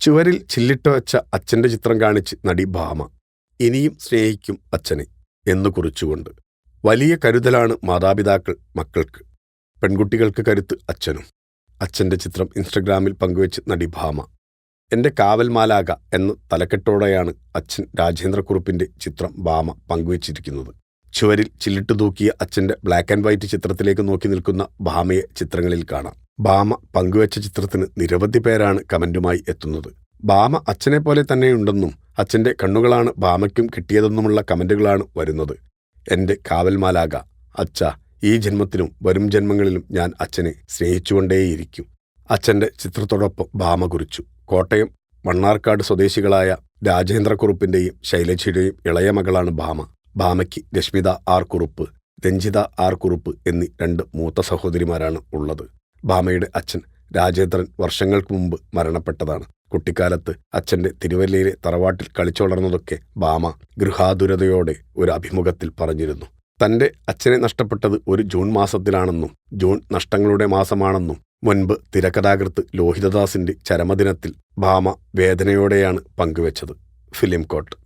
ചുവരിൽ ചില്ലിട്ട് വെച്ച അച്ഛന്റെ ചിത്രം കാണിച്ച് നടി ഭാമ. ഇനിയും സ്നേഹിക്കും അച്ഛനെ എന്ന് കുറിച്ചുകൊണ്ട്. വലിയ കരുതലാണ് മാതാപിതാക്കൾ മക്കൾക്ക്. പെൺകുട്ടികൾക്ക് കരുത്ത് അച്ഛനും. അച്ഛന്റെ ചിത്രം ഇൻസ്റ്റഗ്രാമിൽ പങ്കുവെച്ച് നടി ഭാമ. എന്റെ കാവൽമാലാക എന്ന തലക്കെട്ടോടെയാണ് അച്ഛൻ രാജേന്ദ്രക്കുറുപ്പിന്റെ ചിത്രം ഭാമ പങ്കുവച്ചിരിക്കുന്നത്. ചുവരിൽ ചില്ലിട്ടു തൂക്കിയ അച്ഛന്റെ ബ്ലാക്ക് ആൻഡ് വൈറ്റ് ചിത്രത്തിലേക്ക് നോക്കി നിൽക്കുന്ന ഭാമയെ ചിത്രങ്ങളിൽ കാണാം. ഭാമ പങ്കുവച്ച ചിത്രത്തിന് നിരവധി പേരാണ് കമന്റുമായി എത്തുന്നത്. ഭാമ അച്ഛനെ പോലെ തന്നെയുണ്ടെന്നും അച്ഛന്റെ കണ്ണുകളാണ് ഭാമയ്ക്കും കിട്ടിയതെന്നുമുള്ള കമന്റുകളാണ് വരുന്നത്. എന്റെ കാവൽമാലാക അച്ഛ ഈ ജന്മത്തിലും വരും ജന്മങ്ങളിലും ഞാൻ അച്ഛനെ സ്നേഹിച്ചുകൊണ്ടേയിരിക്കും. അച്ഛന്റെ ചിത്രത്തോടൊപ്പം ഭാമ കുറിച്ചു. കോട്ടയം മണ്ണാർക്കാട് സ്വദേശികളായ രാജേന്ദ്രക്കുറുപ്പിന്റെയും ശൈലജയുടെയും ഇളയ മകളാണ് ഭാമ. ഭാമയ്ക്ക് രശ്മിത ആർ കുറുപ്പ് രഞ്ജിത ആർ കുറുപ്പ് എന്നീ രണ്ട് മൂത്ത സഹോദരിമാരാണ് ഉള്ളത്. ഭാമയുടെ അച്ഛൻ രാജേന്ദ്രൻ വർഷങ്ങൾക്ക് മുമ്പ് മരണപ്പെട്ടതാണ്. കുട്ടിക്കാലത്ത് അച്ഛന്റെ തിരുവല്ലയിലെ തറവാട്ടിൽ കളിച്ചുവളർന്നതൊക്കെ ഭാമ ഗൃഹാതുരതയോടെ ഒരു അഭിമുഖത്തിൽ പറഞ്ഞിരുന്നു. തന്റെ അച്ഛനെ നഷ്ടപ്പെട്ടത് ഒരു ജൂൺ മാസത്തിലാണെന്നും ജൂൺ നഷ്ടങ്ങളുടെ മാസമാണെന്നും മുൻപ് തിരക്കഥാകൃത്ത് ലോഹിതദാസിന്റെ ചരമദിനത്തിൽ ഭാമ വേദനയോടെയാണ് പങ്കുവച്ചത്. Film coat.